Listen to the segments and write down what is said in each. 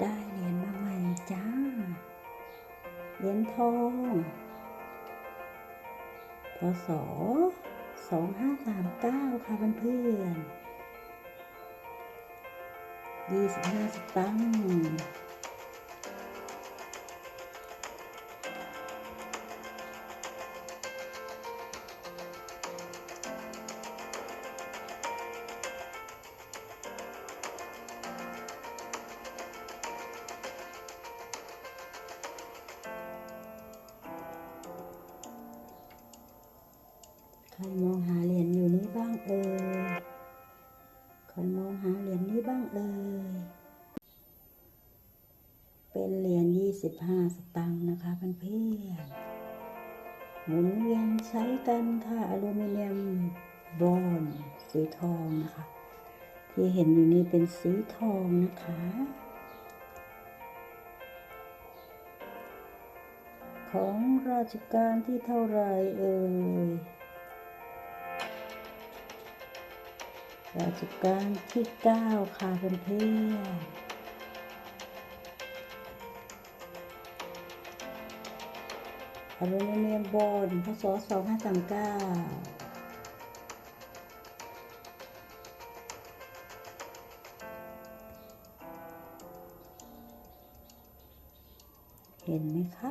ได้เหรียญมาใหม่จ้า เหรียญทองพศสองห้าสามเก้าค่ะเพื่อนๆยี่สิบห้าสตางค์ ครมองหาเหรียญอยู่นี้บ้างเอ่ยครมองหาเหรียญนี้บ้างเอ่ยเป็นเหรียญยี่สิบห้าสตังค์นะคะเพื่อนๆหมุนเวียนใช้กันค่ะอลูมิเนียมบรอนซ์สีทองนะคะ ที่เห็นอยู่นี้เป็นสีทองนะคะของราชการที่เท่าไรเอ่ย ราชการที่เก้าค่ะเพื่อนๆอลูมิเนียมบอลพศสองห้าสามเก้าเห็นไหมคะ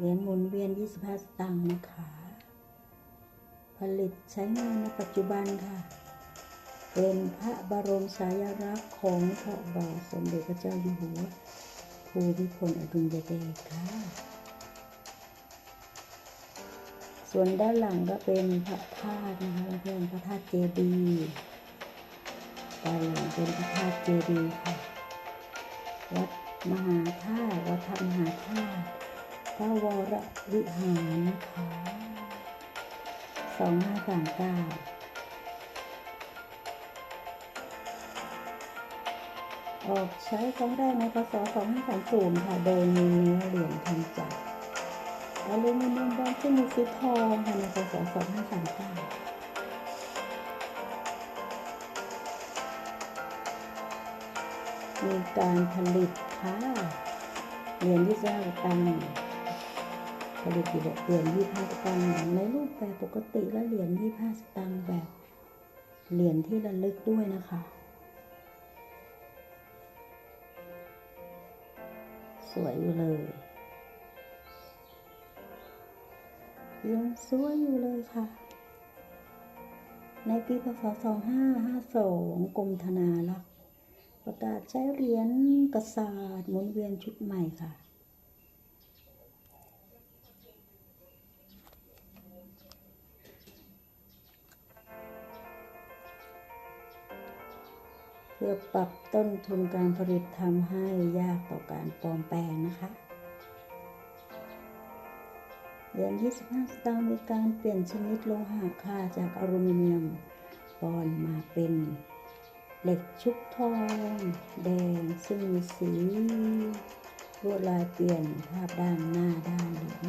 เหรียญหมุนเวียน 25 สตางค์นะคะ ผลิตใช้งานในปัจจุบันค่ะ เป็นพระบรมฉายาลักษณ์ของพระบาทสมเด็จพระเจ้าอยู่หัวภูมิพลอดุลยเดชค่ะ ส่วนด้านหลังก็เป็นพระธาตุนะคะเพื่อนพระธาตุเจดีย์ด้านหลังเป็นพระธาตุเจดีย์ค่ะ วัดมหาธาตุวัดธรรมหาธาตุ ระวรวิหารนะคะสองห้าสามเก้าออกใช้ครั้งแรกในพศ2530ค่ะ โดยมีเนื้อเหรียญทำจากอลูมิเนียมบอลที่มีสีทองค่ะในพศ2539มีการผลิตค่ะเหรียญยี่สิบห้าสตัง ค์ผลิตอยู่แบเหรียญยี่ห้าสตังค์ในรูปแบบปกติและเหรียญยี่ห้าสตังค์แบบเหรียญที่ระลึกด้วยนะคะ สวยอยู่เลยยังสวยอยู่เลยค่ะ ในปีพศ 2552 กรมธนารักษ์ประกาศใช้เหรียญกระสาดหมุนเวียนชุดใหม่ค่ะ พื่อปรับต้นทุนการผลิตทำให้ยากต่อการปลอมแปลงนะคะเหรียญ25 สตางค์มีการเปลี่ยนชนิดโลหะค่ะจากอลูมิเนียมบอลมาเป็นเหล็กชุบทองแดงซึ่งมีสีลวดลายเปลี่ยนภาพด้านหน้าด้านหลือง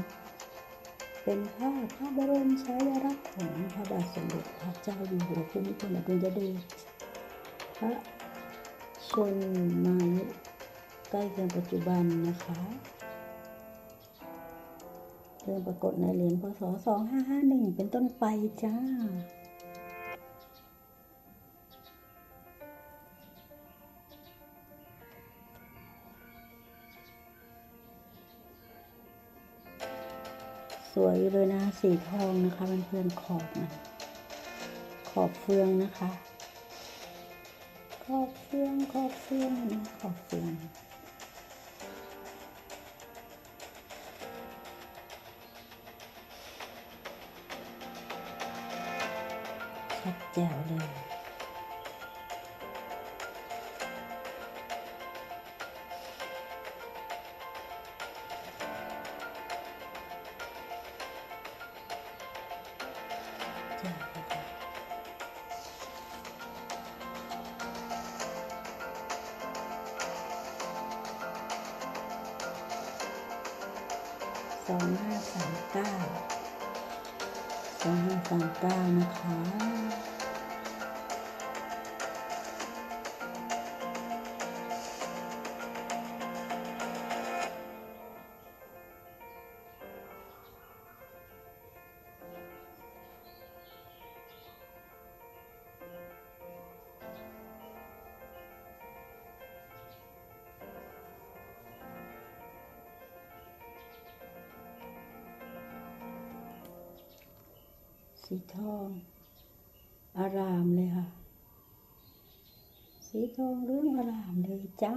เป็นภาพพระบรมฉายาลักษณ์ของพระบาทสมเด็จพระเจ้าอยู่หัวภูมิพลอดุลยเดชพระ ชนมายุใกล้เคียงปัจจุบันนะคะเริ่มปรากฏในเหรียญพศ 2551 เป็นต้นไปจ้า สวยเลยนะสีทองนะคะเพื่อนๆขอบมันขอบเฟืองนะคะ อบเฟืองขอบเฟืองนะขอบเฟืองชัดแจ๋วเลย องห้าสามเก้าสองห้าสามเก้านะคะ สีทอง อารามเลยค่ะ สีทองเรื่องอารามเลยจ้า